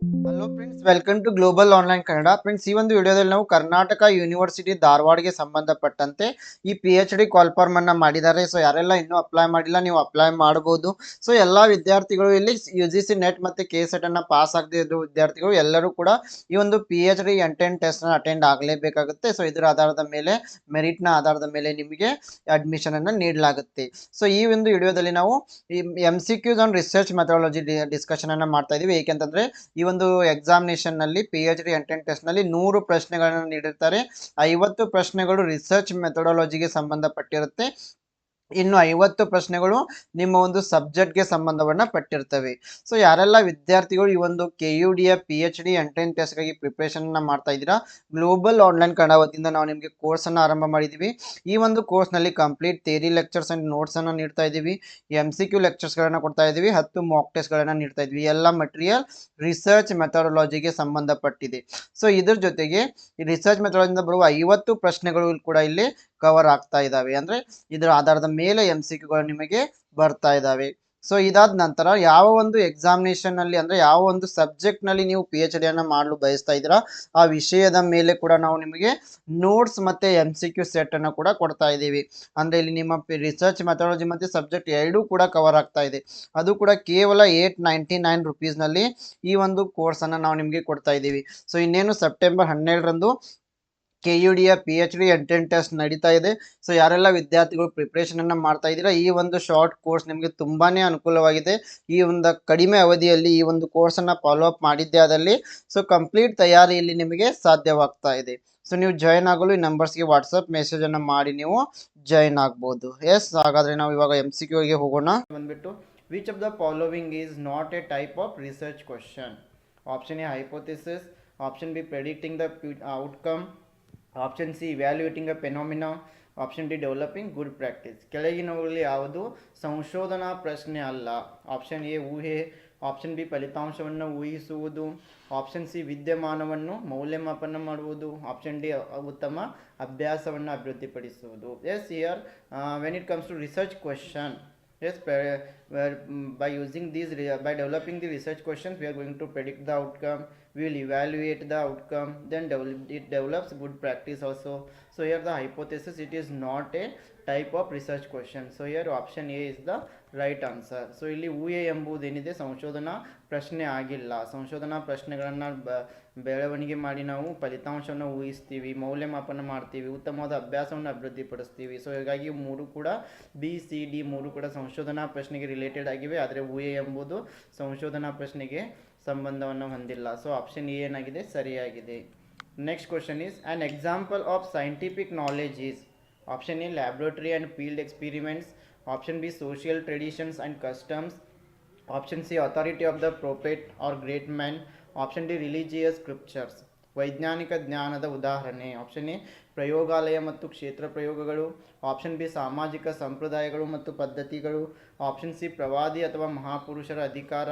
Hello friends welcome to global online Kannada friends ಈ ಒಂದು ವಿಡಿಯೋದಲ್ಲಿ ನಾವು ಕರ್ನಾಟಕ ಯೂನಿವರ್ಸಿಟಿ ಧಾರವಾಡಗೆ ಸಂಬಂಧಪಟ್ಟಂತೆ ಈ ಪಿ ಎಚ್ ಡಿ ಕಾಲ್ಫಾರ್ಮ್ ಅನ್ನ ಮಾಡಿದ್ದಾರೆ. ಸೊ ಯಾರೆಲ್ಲ ಇನ್ನೂ ಅಪ್ಲೈ ಮಾಡಿಲ್ಲ, ನೀವು ಅಪ್ಲೈ ಮಾಡಬಹುದು ಸೊ ಎಲ್ಲಾ ವಿದ್ಯಾರ್ಥಿಗಳು ಇಲ್ಲಿ ಯು ಜಿ ಸಿ ನೆಟ್ ಮತ್ತೆ ಕೆ ಸೆಟ್ ಅನ್ನ ಪಾಸ್ ಆಗದೆ ಇರೋ ವಿದ್ಯಾರ್ಥಿಗಳು ಎಲ್ಲರೂ ಕೂಡ ಈ ಒಂದು ಪಿ ಎಚ್ ಡಿ ಎಂಟೆನ್ ಟೆಸ್ಟ್ನ ಅಟೆಂಡ್ ಆಗಲೇಬೇಕಾಗುತ್ತೆ. ಸೊ ಇದರ ಆಧಾರದ ಮೇಲೆ ಮೆರಿಟ್ನ ಆಧಾರದ ಮೇಲೆ ನಿಮಗೆ ಅಡ್ಮಿಷನ್ ಅನ್ನ ನೀಡಲಾಗುತ್ತೆ. ಸೊ ಈ ಒಂದು ವಿಡಿಯೋದಲ್ಲಿ ನಾವು M C Qs on research methodology discussion ಅನ್ನ ಮಾಡ್ತಾ ಇದೀವಿ. ಏಕೆಂತಂದ್ರೆ, ಈ ಒಂದು ಎಕ್ಸಾಮಿನೇಷನ್ನಲ್ಲಿ ಪಿ ಎಚ್ ಡಿ ಎಂಟ್ರೆನ್ ಟೆಸ್ಟ್ನಲ್ಲಿ ನೂರು ಪ್ರಶ್ನೆಗಳನ್ನು ನೀಡಿರ್ತಾರೆ. ಐವತ್ತು ಪ್ರಶ್ನೆಗಳು ರಿಸರ್ಚ್ ಮೆಥಡಾಲಜಿಗೆ ಸಂಬಂಧಪಟ್ಟಿರುತ್ತೆ. ಇನ್ನು ಐವತ್ತು ಪ್ರಶ್ನೆಗಳು ನಿಮ್ಮ ಒಂದು ಸಬ್ಜೆಕ್ಟ್ಗೆ ಸಂಬಂಧವನ್ನ ಪಟ್ಟಿರ್ತವೆ. ಸೊ ಯಾರೆಲ್ಲ ವಿದ್ಯಾರ್ಥಿಗಳು ಈ ಒಂದು ಕೆ ಯು ಡಿಯ ಪಿ ಎಚ್ ಡಿ ಎಂಟೆನ್ ಟೆಸ್ಟ್ಗಾಗಿ ಪ್ರಿಪ್ರೇಷನ್ ಮಾಡ್ತಾ ಇದ್ದೀರಾ? ಗ್ಲೋಬಲ್ ಆನ್ಲೈನ್ ಕನ್ನಡ ವತಿಯಿಂದ ನಾವು ನಿಮಗೆ ಕೋರ್ಸನ್ನು ಆರಂಭ ಮಾಡಿದ್ದೀವಿ ಈ ಒಂದು ಕೋರ್ಸ್ನಲ್ಲಿ ಕಂಪ್ಲೀಟ್ ಥೇರಿ ಲೆಕ್ಚರ್ಸ್ ಆ್ಯಂಡ್ ನೋಟ್ಸನ್ನು ನೀಡ್ತಾ ಇದ್ದೀವಿ. ಎಂ ಸಿ ಕ್ಯೂ ಲೆಕ್ಚರ್ಸ್ಗಳನ್ನು ಕೊಡ್ತಾ ಇದ್ದೀವಿ. ಹತ್ತು ಮಾಕ್ ಟೆಸ್ಟ್ಗಳನ್ನು ನೀಡ್ತಾ ಇದ್ವಿ ಎಲ್ಲ ಮಟೀರಿಯಲ್ ರಿಸರ್ಚ್ ಮೆಥಡಾಲಜಿಗೆ ಸಂಬಂಧಪಟ್ಟಿದೆ. ಸೊ ಇದ್ರ ಜೊತೆಗೆ ರಿಸರ್ಚ್ ಮೆಥಡಾಲಜಿಯಿಂದ ಬರುವ ಐವತ್ತು ಪ್ರಶ್ನೆಗಳು ಕೂಡ ಇಲ್ಲಿ ಕವರ್ ಆಗ್ತಾ ಇದ್ದಾವೆ. ಅಂದರೆ ಇದರ ಆಧಾರದ ಮೇಲೆ ಎಂ ಸಿ ಕ್ಯೂಗಳು ನಿಮಗೆ ಬರ್ತಾ ಇದ್ದಾವೆ. ಸೊ ಇದಾದ ನಂತರ ಯಾವ ಒಂದು ಎಕ್ಸಾಮಿನೇಷನ್ನಲ್ಲಿ ಅಂದ್ರೆ ಯಾವ ಒಂದು ಸಬ್ಜೆಕ್ಟ್ನಲ್ಲಿ ನೀವು ಪಿ ಎಚ್ ಡಿಯನ್ನು ಮಾಡಲು ಬಯಸ್ತಾ ಇದ್ದೀರಾ, ಆ ವಿಷಯದ ಮೇಲೆ ಕೂಡ ನಾವು ನಿಮಗೆ ನೋಟ್ಸ್ ಮತ್ತೆ ಎಂ ಸಿ ಕ್ಯೂ ಸೆಟ್ ಅನ್ನು ಕೂಡ ಕೊಡ್ತಾ ಇದ್ದೀವಿ. ಅಂದ್ರೆ ಇಲ್ಲಿ ನಿಮ್ಮ ರಿಸರ್ಚ್ ಮೆಥಡಾಲಜಿ ಮತ್ತೆ ಸಬ್ಜೆಕ್ಟ್ ಎರಡೂ ಕೂಡ ಕವರ್ ಆಗ್ತಾ ಇದೆ. ಅದು ಕೂಡ ಕೇವಲ ಏಟ್ ನೈಂಟಿ ನೈನ್ ರುಪೀಸ್ನಲ್ಲಿ ಈ ಒಂದು ಕೋರ್ಸ್ ಅನ್ನ ನಾವು ನಿಮಗೆ ಕೊಡ್ತಾ ಇದ್ದೀವಿ. ಸೊ ಇನ್ನೇನು ಸೆಪ್ಟೆಂಬರ್ ಹನ್ನೆರಡರಂದು K U ಡಿಯ P H D entrance test ನಡೀತಾ ಇದೆ. ಸೊ ಯಾರೆಲ್ಲ ವಿದ್ಯಾರ್ಥಿಗಳು ಪ್ರಿಪ್ರೇಷನ್ ಅನ್ನ ಮಾಡ್ತಾ ಇದ್ದೀರಾ, ಈ ಒಂದು ಶಾರ್ಟ್ ಕೋರ್ಸ್ ನಿಮಗೆ ತುಂಬಾನೇ ಅನುಕೂಲವಾಗಿದೆ. ಈ ಒಂದು ಕಡಿಮೆ ಅವಧಿಯಲ್ಲಿ ಈ ಒಂದು ಕೋರ್ಸ್ ಅನ್ನ ಫಾಲೋ ಅಪ್ ಮಾಡಿದ್ದೆ ಅದರಲ್ಲಿ ಸೊ ಕಂಪ್ಲೀಟ್ ತಯಾರಿಯಲ್ಲಿ ನಿಮಗೆ ಸಾಧ್ಯವಾಗ್ತಾ ಇದೆ. ಸೊ ನೀವು ಜಾಯ್ನ್ ಆಗಲು ಈ ನಂಬರ್ಸ್ಗೆ ವಾಟ್ಸಪ್ ಮೆಸೇಜ್ ಅನ್ನ ಮಾಡಿ, ನೀವು ಜಾಯ್ನ್ ಆಗ್ಬೋದು. ಎಸ್ ಹಾಗಾದ್ರೆ ನಾವು ಇವಾಗ ಎಂ ಸಿ ಕ್ಯೂಗೆ ಹೋಗೋಣ. ಬಂದ್ಬಿಟ್ಟು which of the following is not a type of research question option A hypothesis option B predicting the outcome option C evaluating a phenomena option D developing good practice ಕೆಳಗಿನವುಗಳಲ್ಲಿ ಯಾವುದು? ಸಂಶೋಧನಾ ಪ್ರಶ್ನೆ ಅಲ್ಲ. Option A ಊಹೆ. Option B ಫಲಿತಾಂಶವನ್ನು ಊಹಿಸುವುದು. Option C ವಿದ್ಯಮಾನವನ್ನು ಮೌಲ್ಯಮಾಪನ ಮಾಡುವುದು. ಆಪ್ಷನ್ ಡಿ ಉತ್ತಮ ಅಭ್ಯಾಸವನ್ನು ಅಭಿವೃದ್ಧಿಪಡಿಸುವುದು. Yes here when it comes to research question is by using these by developing the research by developing the research questions, we are going will evaluate the outcome then develop, it develops good practice also so here the hypothesis it is not a type of research question so here option a is the right answer so ಇಲ್ಲಿ ಊಹೆ ಎಂಬುದೇನಿದೆ ಸಂಶೋಧನಾ ಪ್ರಶ್ನೆ ಆಗಿಲ್ಲ ಸಂಶೋಧನಾ ಪ್ರಶ್ನೆಗಳನ್ನು ಬ ಬೆಳವಣಿಗೆ ಮಾಡಿ ನಾವು ಫಲಿತಾಂಶವನ್ನು ಊಹಿಸ್ತೀವಿ ಮೌಲ್ಯಮಾಪನ ಮಾಡ್ತೀವಿ ಉತ್ತಮವಾದ ಅಭ್ಯಾಸವನ್ನು ಅಭಿವೃದ್ಧಿಪಡಿಸ್ತೀವಿ ಸೊ ಹೀಗಾಗಿ ಮೂರು ಕೂಡ ಬಿ ಸಿ ಡಿ ಮೂರು ಕೂಡ ಸಂಶೋಧನಾ ಪ್ರಶ್ನೆಗೆ ರಿಲೇಟೆಡ್ ಆಗಿವೆ ಆದರೆ ಊಹೆ ಎಂಬುದು ಸಂಶೋಧನಾ ಪ್ರಶ್ನೆಗೆ ಸಂಬಂಧವನ್ನು ಹೊಂದಿಲ್ಲ. ಸೊ ಆಪ್ಷನ್ ಎ ಏನಾಗಿದೆ? ಸರಿಯಾಗಿದೆ. Next question is an example of scientific knowledge is option A laboratory and field experiments option B social traditions and customs option C authority of the prophet or great man option D religious scriptures ವೈಜ್ಞಾನಿಕ ಜ್ಞಾನದ ಉದಾಹರಣೆ. Option A ಪ್ರಯೋಗಾಲಯ ಮತ್ತು ಕ್ಷೇತ್ರ ಪ್ರಯೋಗಗಳು. Option B ಸಾಮಾಜಿಕ ಸಂಪ್ರದಾಯಗಳು ಮತ್ತು ಪದ್ಧತಿಗಳು. ಆಪ್ಷನ್ ಸಿ ಪ್ರವಾದಿ ಅಥವಾ ಮಹಾಪುರುಷರ ಅಧಿಕಾರ.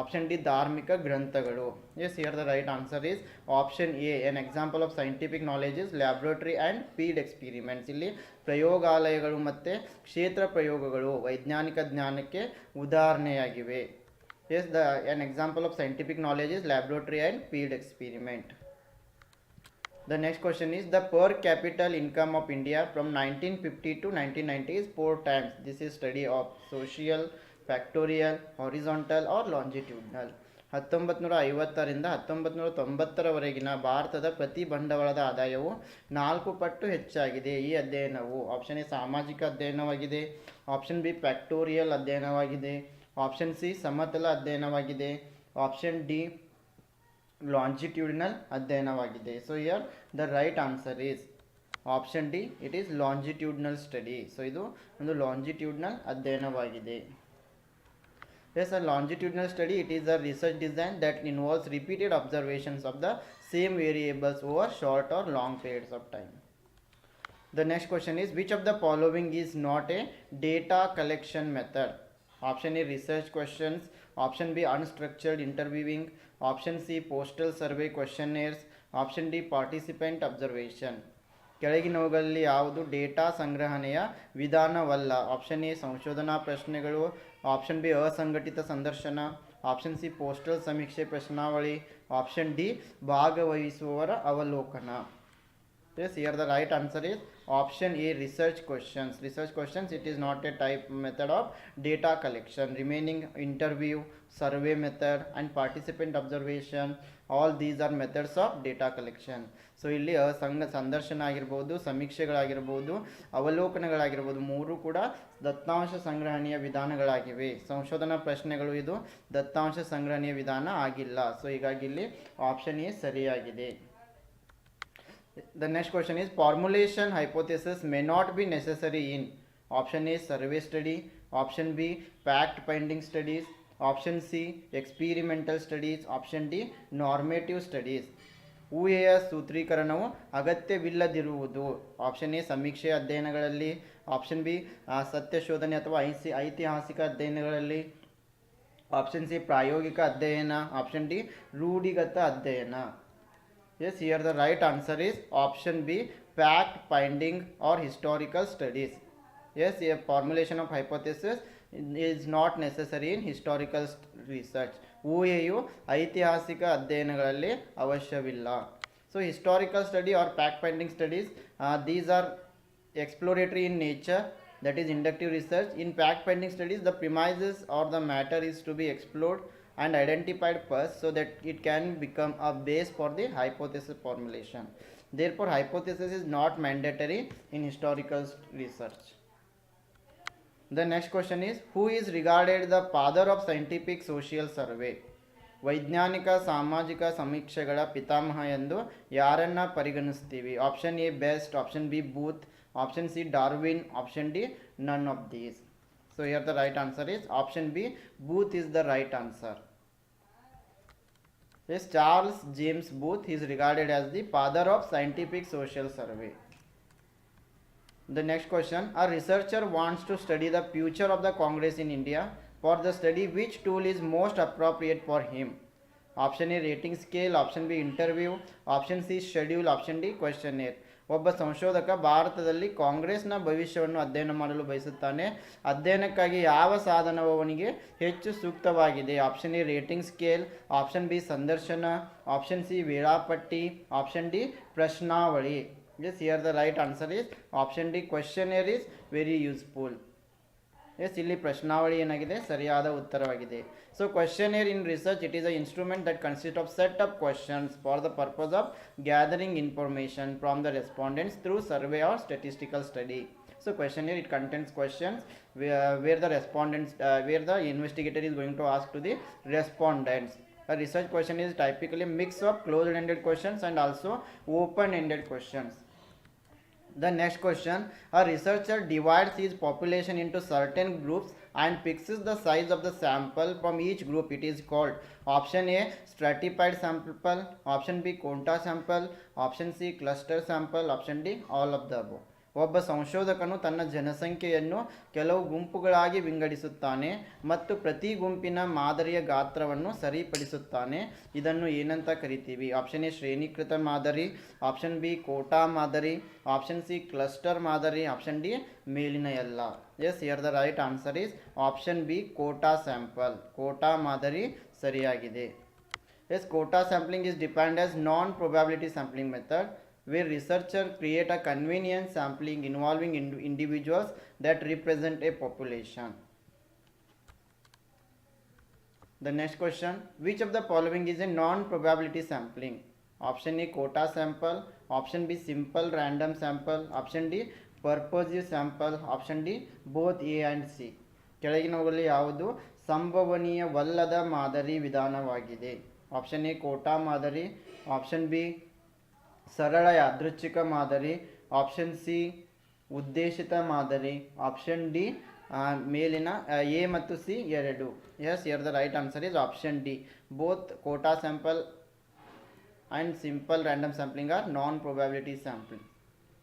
ಆಪ್ಷನ್ ಡಿ ಧಾರ್ಮಿಕ ಗ್ರಂಥಗಳು. Yes here the right answer is option A an example of scientific knowledge is laboratory and field experiments ಇಲ್ಲಿ ಪ್ರಯೋಗಾಲಯಗಳು ಮತ್ತು ಕ್ಷೇತ್ರ ಪ್ರಯೋಗಗಳು ವೈಜ್ಞಾನಿಕ ಜ್ಞಾನಕ್ಕೆ ಉದಾಹರಣೆಯಾಗಿವೆ. Yes the an example of scientific knowledge is laboratory and field experiment The next question is the per capita income of India from 1950 to 1990 is four times. This is study of social, factorial, horizontal or longitudinal. ಹತ್ತೊಂಬತ್ತು ನೂರ ಐವತ್ತರಿಂದ ಹತ್ತೊಂಬತ್ತು ನೂರ ತೊಂಬತ್ತರವರೆಗಿನ ಭಾರತದ ಪ್ರತಿ ಬಂಡವಾಳದ ಆದಾಯವು ನಾಲ್ಕು ಪಟ್ಟು ಹೆಚ್ಚಾಗಿದೆ ಈ ಅಧ್ಯಯನವು ಆಪ್ಷನ್ ಎ ಸಾಮಾಜಿಕ ಅಧ್ಯಯನವಾಗಿದೆ ಆಪ್ಷನ್ ಬಿ ಫ್ಯಾಕ್ಟೋರಿಯಲ್ ಅಧ್ಯಯನವಾಗಿದೆ ಆಪ್ಷನ್ ಸಿ ಸಮತಲ ಅಧ್ಯಯನವಾಗಿದೆ ಆಪ್ಷನ್ ಡಿ ಲಾಂಜಿಟ್ಯೂಡಿನಲ್ ಅಧ್ಯಯನವಾಗಿದೆ. So here the right answer is option D it is longitudinal study so ಇದು ಒಂದು ಲಾಂಜಿಟ್ಯೂಡ್ನಲ್ ಅಧ್ಯಯನವಾಗಿದೆ. Yes a longitudinal study it is a research design that involves repeated observations of the same variables over short or long periods of time The next question is, which of the following is not a data collection method? Option A research questions option B unstructured interviewing option C postal survey question option D participant observation ಕೆಳಗಿನವುಗಳಲ್ಲಿ ಯಾವುದು data ಸಂಗ್ರಹಣೆಯ ವಿಧಾನವಲ್ಲ? Option A ಸಂಶೋಧನಾ ಪ್ರಶ್ನೆಗಳು. Option B ಅಸಂಘಟಿತ ಸಂದರ್ಶನ. Option C postal ಸಮೀಕ್ಷೆ ಪ್ರಶ್ನಾವಳಿ. Option D ಭಾಗವಹಿಸುವವರ ಅವಲೋಕನ. Yes here the right answer is option A research questions research questions it is not a type method of data collection remaining interview survey method and participant observation all these are methods of data collection so ಇಲ್ಲಿ ಸಂಘ ಸಂದರ್ಶನ ಆಗಿರ್ಬೋದು ಸಮೀಕ್ಷೆಗಳಾಗಿರ್ಬೋದು, ಅವಲೋಕನಗಳಾಗಿರ್ಬೋದು, ಮೂರು ಕೂಡ ದತ್ತಾಂಶ ಸಂಗ್ರಹಣೆಯ ವಿಧಾನಗಳಾಗಿವೆ. ಸಂಶೋಧನಾ ಪ್ರಶ್ನೆಗಳು ಇದು. ದತ್ತಾಂಶ ಸಂಗ್ರಹಣೆಯ ವಿಧಾನ ಆಗಿಲ್ಲ. ಸೊ ಹೀಗಾಗಿ ಇಲ್ಲಿ ಆಪ್ಷನ್ ಎ ಸರಿಯಾಗಿದೆ. The next question is formulation hypothesis may not be necessary in option A survey study, option B fact finding studies, option C experimental studies, option D normative studies. ಊಹೆಯ ಸೂತ್ರೀಕರಣವು ಅಗತ್ಯವಿಲ್ಲದಿರುವುದು option A ಸಮೀಕ್ಷೆ ಅಧ್ಯಯನಗಳಲ್ಲಿ option B ಸತ್ಯ ಶೋಧನೆ ಅಥವಾ IC ಐತಿಹಾಸಿಕ ಅಧ್ಯಯನಗಳಲ್ಲಿ option C ಪ್ರಾಯೋಗಿಕ ಅಧ್ಯಯನ option D ರೂಢಿಗತ ಅಧ್ಯಯನ Yes, here the right answer is option B fact finding or historical studies. Yes, a formulation of hypothesis is not necessary in historical st- research. ಊಹೆಯು ಐತಿಹಾಸಿಕ ಅಧ್ಯಯನಗಳಲ್ಲಿ ಅವಶ್ಯವಿಲ್ಲ so historical study are fact finding studies these are exploratory in nature that is inductive research in fact finding studies the premises or the matter is to be explored and identified first so that it can become a base for the hypothesis formulation therefore hypothesis is not mandatory in historical s- research the next question is who is regarded the father of scientific social survey ವೈಜ್ಞಾನಿಕ ಸಾಮಾಜಿಕ ಸಮೀಕ್ಷೆಗಳ ಪಿತಾಮಹ ಎಂದು ಯಾರನ್ನ ಪರಿಗಣಿಸ್ತೀವಿ option A Best option B Booth option C Darwin option D none of these so here the right answer is option B Booth is the right answer Yes, Charles James Booth is regarded as the father of scientific social survey. The next question A researcher wants to study the future of the Congress in India. For the study, which tool is most appropriate for him? Option A rating scale, option B interview, option C schedule, option D questionnaire. ಒಬ್ಬ ಸಂಶೋಧಕ ಭಾರತದಲ್ಲಿ ಕಾಂಗ್ರೆಸ್ನ ಭವಿಷ್ಯವನ್ನು ಅಧ್ಯಯನ ಮಾಡಲು ಬಯಸುತ್ತಾನೆ. ಅಧ್ಯಯನಕ್ಕಾಗಿ ಯಾವ ಸಾಧನವು ಅವನಿಗೆ ಹೆಚ್ಚು ಸೂಕ್ತವಾಗಿದೆ? Option A rating scale, option B ಸಂದರ್ಶನ, ಆಪ್ಷನ್ ಸಿ ವೇಳಾಪಟ್ಟಿ, option D ಪ್ರಶ್ನಾವಳಿ. Yes here the right answer is option D questionnaire is very useful. Yes ಇಲ್ಲಿ ಪ್ರಶ್ನಾವಳಿ ಏನಾಗಿದೆ ಸರಿಯಾದ ಉತ್ತರವಾಗಿದೆ so questionnaire in research it is a instrument that consist of set up questions for the purpose of gathering information from the respondents through survey or statistical study so question it contains questions where, where the respondents uh, where the investigator is going to ask to the respondents a research question is typically mix of closed ended questions and also open ended questions the next question. A researcher divides his population into certain groups and fixes the size of the sample from each group. It is called option a stratified sample option b quota sample option c cluster sample option d all of the above ಒಬ್ಬ ಸಂಶೋಧಕನು ತನ್ನ ಜನಸಂಖ್ಯೆಯನ್ನು ಕೆಲವು ಗುಂಪುಗಳಾಗಿ ವಿಂಗಡಿಸುತ್ತಾನೆ ಮತ್ತು ಪ್ರತಿ ಗುಂಪಿನ ಮಾದರಿಯ ಗಾತ್ರವನ್ನು ಸರಿಪಡಿಸುತ್ತಾನೆ. ಇದನ್ನು ಏನಂತ ಕರಿತೀವಿ? ಆಪ್ಷನ್ ಎ ಶ್ರೇಣೀಕೃತ ಮಾದರಿ ಆಪ್ಷನ್ ಬಿ ಕೋಟಾ ಮಾದರಿ ಆಪ್ಷನ್ ಸಿ ಕ್ಲಸ್ಟರ್ ಮಾದರಿ ಆಪ್ಷನ್ ಡಿ ಮೇಲಿನ ಎಲ್ಲ. Yes here the right answer is option B quota sample quota ಮಾದರಿ ಸರಿಯಾಗಿದೆ. Yes quota sampling is depend as non probability sampling method. Where researcher create a convenient sampling involving ind- individuals that represent a population. The next question, which of the following is a non-probability sampling? Option A quota sample, option B simple random sample, option D purposive sample, option D both A and C. ಕೆಳಗಿನವುಗಳಲ್ಲಿ ಯಾವುದು ಸಂಭವನೀಯವಲ್ಲದ ಮಾದರಿ ವಿಧಾನವಾಗಿದೆ option A quota ಮಾದರಿ option B ಸರಳ ಯಾದೃಚ್ಛಿಕ ಮಾದರಿ option C ಉದ್ದೇಶಿತ ಮಾದರಿ ಆಪ್ಷನ್ ಡಿ ಮೇಲಿನ ಎ ಮತ್ತು ಸಿ ಎರಡು. Yes here the right answer is option D both quota sample and simple random sampling are non probability sampling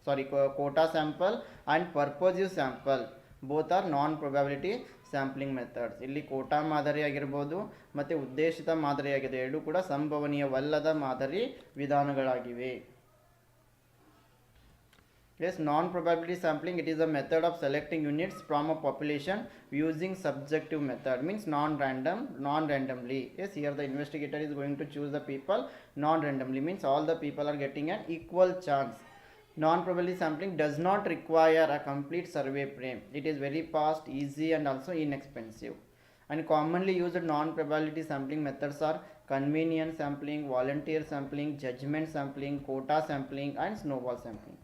sorry quota sample and purposive sample both are non probability sampling methods ಇಲ್ಲಿ quota ಮಾದರಿ ಆಗಿರ್ಬೋದು, ಮತ್ತು ಉದ್ದೇಶಿತ ಮಾದರಿಯಾಗಿದೆ ಎರಡೂ ಕೂಡ ಸಂಭವನೀಯವಲ್ಲದ ಮಾದರಿ ವಿಧಾನಗಳಾಗಿವೆ. Yes, non-probability sampling, it is a method of selecting units from a population using subjective method, means non-random, non-randomly. Yes, here the investigator is going to choose the people non-randomly, means all the people are getting an equal chance. Non-probability sampling does not require a complete survey frame. It is very fast, easy and also inexpensive. And commonly used non-probability sampling methods are convenience sampling, volunteer sampling, judgment sampling, quota sampling and snowball sampling.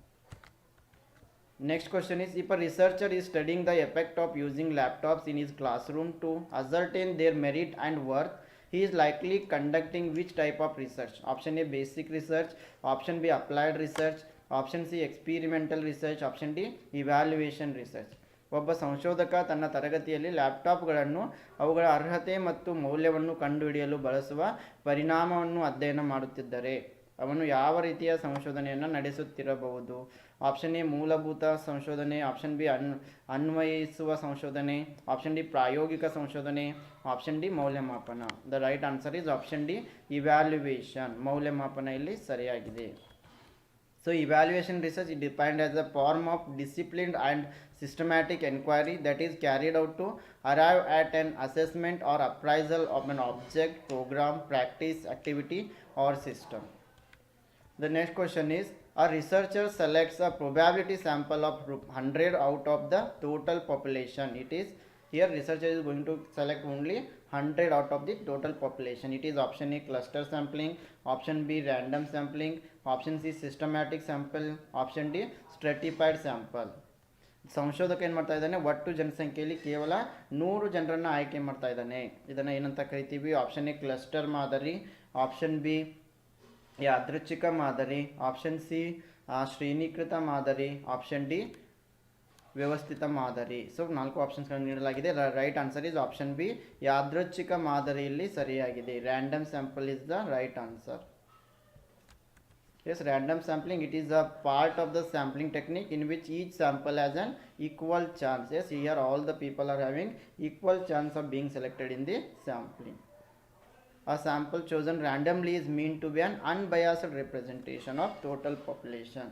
Next question is if a researcher is studying the effect of using laptops in his classroom to ascertain their merit and worth, he is likely conducting which type of research? Option A basic research, option B applied research, option C experimental research option D evaluation research ಒಬ್ಬ ಸಂಶೋಧಕ ತನ್ನ ತರಗತಿಯಲ್ಲಿ ಲ್ಯಾಪ್ಟಾಪ್ಗಳನ್ನು ಅವುಗಳ ಅರ್ಹತೆ ಮತ್ತು ಮೌಲ್ಯವನ್ನು ಕಂಡುಹಿಡಿಯಲು ಬಳಸುವ ಪರಿಣಾಮವನ್ನು ಅಧ್ಯಯನ ಮಾಡುತ್ತಿದ್ದರೆ ಅವನು ಯಾವ ರೀತಿಯ ಸಂಶೋಧನೆಯನ್ನು ನಡೆಸುತ್ತಿರಬಹುದು ಆಪ್ಷನ್ ಎ ಮೂಲಭೂತ ಸಂಶೋಧನೆ ಆಪ್ಷನ್ ಬಿ ಅನ್ ಅನ್ವಯಿಸುವ ಸಂಶೋಧನೆ ಆಪ್ಷನ್ ಡಿ ಪ್ರಾಯೋಗಿಕ ಸಂಶೋಧನೆ ಆಪ್ಷನ್ ಡಿ ಮೌಲ್ಯಮಾಪನ the right answer is option D evaluation ಮೌಲ್ಯಮಾಪನ ಇಲ್ಲಿ ಸರಿಯಾಗಿದೆ So evaluation research is defined as a form of disciplined and systematic inquiry that is carried out to arrive at an assessment or appraisal of an object, program, practice, activity or system. The next question is a researcher selects a probability sample of 100 out of the total population. It is here researcher is going to select only 100 out of the total population. It is option A cluster sampling, option B random sampling, option C systematic sample, option D stratified sample. ಸಂಶೋಧಕ ಏನು ಮಾಡ್ತಾ ಇದ್ದಾನೆ ಒಟ್ಟು ಜನಸಂಖ್ಯೆಯಲ್ಲಿ ಕೇವಲ ನೂರು ಜನರನ್ನು ಆಯ್ಕೆ ಮಾಡ್ತಾ ಇದ್ದಾನೆ ಇದನ್ನು ಏನಂತ ಕರಿತೀವಿ ಆಪ್ಷನ್ ಎ ಕ್ಲಸ್ಟರ್ ಮಾದರಿ ಆಪ್ಷನ್ ಬಿ ಯಾದೃಚ್ಛಿಕ ಮಾದರಿ ಆಪ್ಷನ್ ಸಿ ಶ್ರೇಣೀಕೃತ ಮಾದರಿ ಆಪ್ಷನ್ ಡಿ ವ್ಯವಸ್ಥಿತ ಮಾದರಿ ಸೊ ನಾಲ್ಕು ಆಪ್ಷನ್ಸ್ಗಳನ್ನು ನೀಡಲಾಗಿದೆ right answer is option B ಯಾದೃಚ್ಛಿಕ ಮಾದರಿಯಲ್ಲಿ ಸರಿಯಾಗಿದೆ random sample is the right answer Yes, random sampling it is a part of the sampling technique in which each sample has an equal chance. Yes, here all the people are having equal chance of being selected in the sampling. A sample chosen randomly is meant to be an unbiased representation of total population.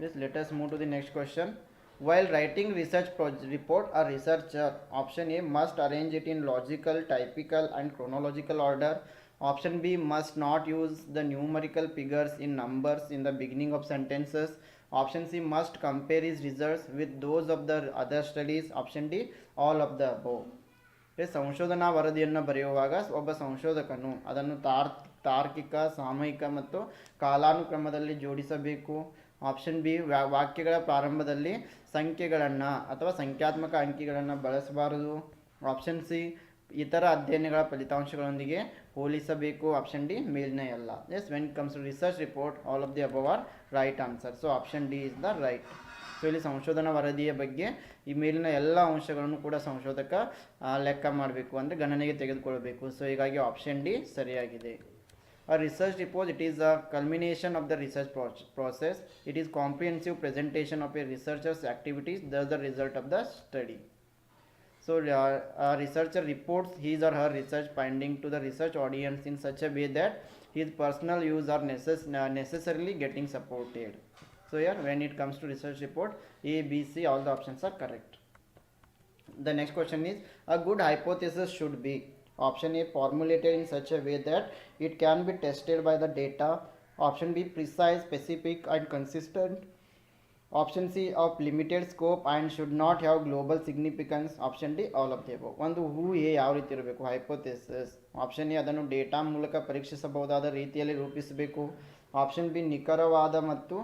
Yes, let us move to the next question. While writing research report, a researcher option A must arrange it in logical, typical, and chronological order. Option B must not use the numerical figures in numbers in the beginning of sentences. Option C must compare his results with those of the other studies. Option D all of the above. ಸಂಶೋಧನಾ ವರದಿಯನ್ನು ಬರೆಯುವಾಗ ಒಬ್ಬ ಸಂಶೋಧಕನು ಅದನ್ನು ತಾರ್, ತಾರ್ಕಿಕ ಸಾಮಯಿಕ ಮತ್ತು ಕಾಲಾನುಕ್ರಮದಲ್ಲಿ ಜೋಡಿಸಬೇಕು. Option B ವಾಕ್ಯಗಳ ಪ್ರಾರಂಭದಲ್ಲಿ ಸಂಖ್ಯೆಗಳನ್ನು ಅಥವಾ ಸಂಖ್ಯಾತ್ಮಕ ಅಂಕಿಗಳನ್ನು ಬಳಸಬಾರದು. ಆಪ್ಷನ್ ಸಿ, ಇತರ ಅಧ್ಯಯನಗಳ ಫಲಿತಾಂಶಗಳೊಂದಿಗೆ ಹೋಲಿಸಬೇಕು. ಆಪ್ಷನ್ ಡಿ ಮೇಲ್ನೇ ಅಲ್ಲ. Yes when comes to research report all of the above are right answer so option D is the right so ಇಲ್ಲಿ ಸಂಶೋಧನಾ ವರದಿಯ ಬಗ್ಗೆ ಈ ಮೇಲಿನ ಎಲ್ಲ ಅಂಶಗಳನ್ನು ಕೂಡ ಸಂಶೋಧಕ ಲೆಕ್ಕ ಮಾಡಬೇಕು ಅಂದರೆ ಗಣನೆಗೆ ತೆಗೆದುಕೊಳ್ಳಬೇಕು. ಸೊ ಹೀಗಾಗಿ ಆಪ್ಷನ್ ಡಿ ಸರಿಯಾಗಿದೆ. A research report it is a culmination of the research process it is comprehensive presentation of a researcher's activities the the result of the study so a researcher reports his or her research finding to the research audience in such a way that his personal use or ನೆಸಸ್ necessarily getting supported So here when it comes to research report, A, B, C, all the options are correct. The next question is a good hypothesis should be option A formulated in such a way that it can be tested by the data, option B precise, specific and consistent, option C of limited scope and should not have global significance, option D all of the above. ಒಂದು A ಯಾವ ರೀತಿ ಇರಬೇಕು hypothesis option A ಅದನ್ನು data ಮೂಲಕ ಪರೀಕ್ಷಿಸಬಹುದಾದ ರೀತಿಯಲ್ಲಿ ರೂಪಿಸಬೇಕು option B ನಿಖರವಾದ ಮತ್ತು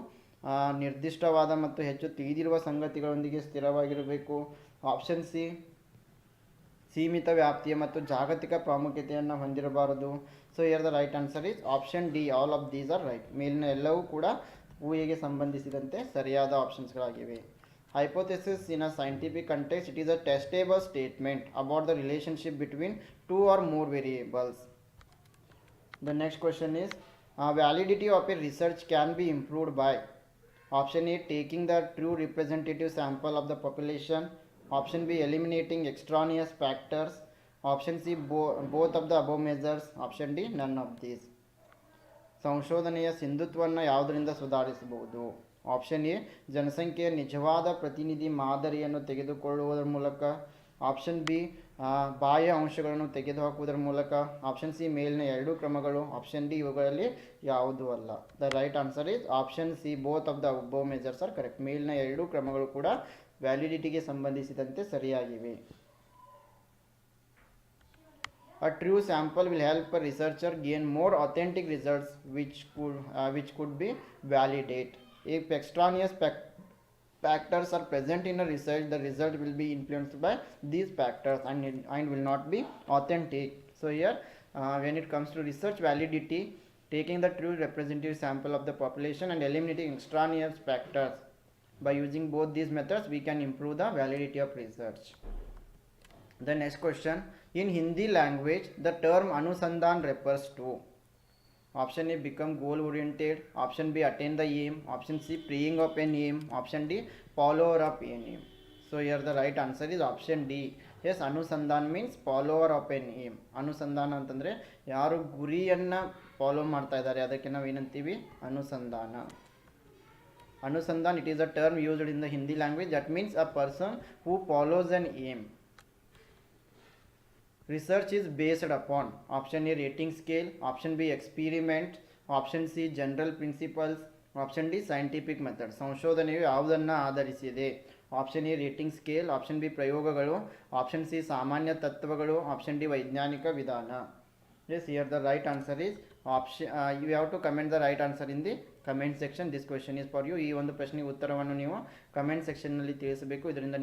ನಿರ್ದಿಷ್ಟವಾದ ಮತ್ತು ಹೆಚ್ಚು ತಿಳಿದಿರುವ ಸಂಗತಿಗಳೊಂದಿಗೆ ಸ್ಥಿರವಾಗಿರಬೇಕು. ಆಪ್ಷನ್ ಸಿ ಸೀಮಿತ ವ್ಯಾಪ್ತಿಯ ಮತ್ತು ಜಾಗತಿಕ ಪ್ರಾಮುಖ್ಯತೆಯನ್ನು ಹೊಂದಿರಬಾರದು. So here the right answer is option D all of these are right ಮೇಲಿನ ಎಲ್ಲವೂ ಕೂಡ ಊಹೆಗೆ ಸಂಬಂಧಿಸಿದಂತೆ ಸರಿಯಾದ ಆಪ್ಷನ್ಸ್ಗಳಾಗಿವೆ hypothesis in a scientific context it is a testable statement about the relationship between two or more variables The next question is validity validity of a research can be improved option A taking the true representative sample of the population, option B eliminating extraneous factors, option C bo- both of the above measures, option D none of these. ಸಂಶೋಧನೆಯ ಸಿಂಧುತ್ವವನ್ನು ಯಾವುದರಿಂದ ಸುಧಾರಿಸಬಹುದು option A ಜನಸಂಖ್ಯೆಯ ನಿಜವಾದ ಪ್ರತಿನಿಧಿ ಮಾದರಿಯನ್ನು ತೆಗೆದುಕೊಳ್ಳುವುದರ ಮೂಲಕ option B ಬಾಹ್ಯ ಅಂಶಗಳನ್ನು ತೆಗೆದುಹಾಕುವುದರ ಮೂಲಕ ಆಪ್ಷನ್ ಸಿ ಮೇಲಿನ ಎರಡು ಕ್ರಮಗಳು ಆಪ್ಷನ್ ಡಿ ಇವುಗಳಲ್ಲಿ ಯಾವುದೂ ಅಲ್ಲ. The right answer is option C both of the above measures are correct ಮೇಲಿನ ಎರಡು ಕ್ರಮಗಳು ಕೂಡ ವ್ಯಾಲಿಡಿಟಿಗೆ ಸಂಬಂಧಿಸಿದಂತೆ ಸರಿಯಾಗಿವೆ. A true sample will help a researcher gain more authentic results which could, uh, which could be validate. If extraneous factors are present in a research, the result will be influenced by these factors and, and will not be authentic. So here, uh, when it comes to research validity, taking the true representative sample of the population and eliminating extraneous factors. By using both these methods, we can improve the validity of research. The next question In Hindi language, the term Anusandhan refers to option A become goal oriented, option B attain the aim, option C preying of an aim, option D follower of an aim. So here the right answer is option D. Yes, anusandhan means follower of an aim ಅನುಸಂಧಾನ ಅಂತಂದರೆ ಯಾರು ಗುರಿಯನ್ನು follow ಮಾಡ್ತಾ ಇದ್ದಾರೆ ಅದಕ್ಕೆ ನಾವು ಏನಂತೀವಿ ಅನುಸಂಧಾನ anusandhan it is a term used in the Hindi language that means a person who follows an aim Research is based upon option A rating scale, option B experiment, option C general principles, option D scientific method ಸಂಶೋಧನೆಯು ಯಾವುದನ್ನು ಆಧರಿಸಿದೆ? Option A rating scale option B ಪ್ರಯೋಗಗಳು option C ಸಾಮಾನ್ಯ ತತ್ವಗಳು option D ವೈಜ್ಞಾನಿಕ ವಿಧಾನ. Yes here the right answer is option you have to comment the right answer in the comment section this question is for you ಈ ಒಂದು ಪ್ರಶ್ನೆಗೆ ಉತ್ತರವನ್ನು ನೀವು ಕಮೆಂಟ್ ಸೆಕ್ಷನ್ನಲ್ಲಿ ತಿಳಿಸಬೇಕು. ಇದರಿಂದ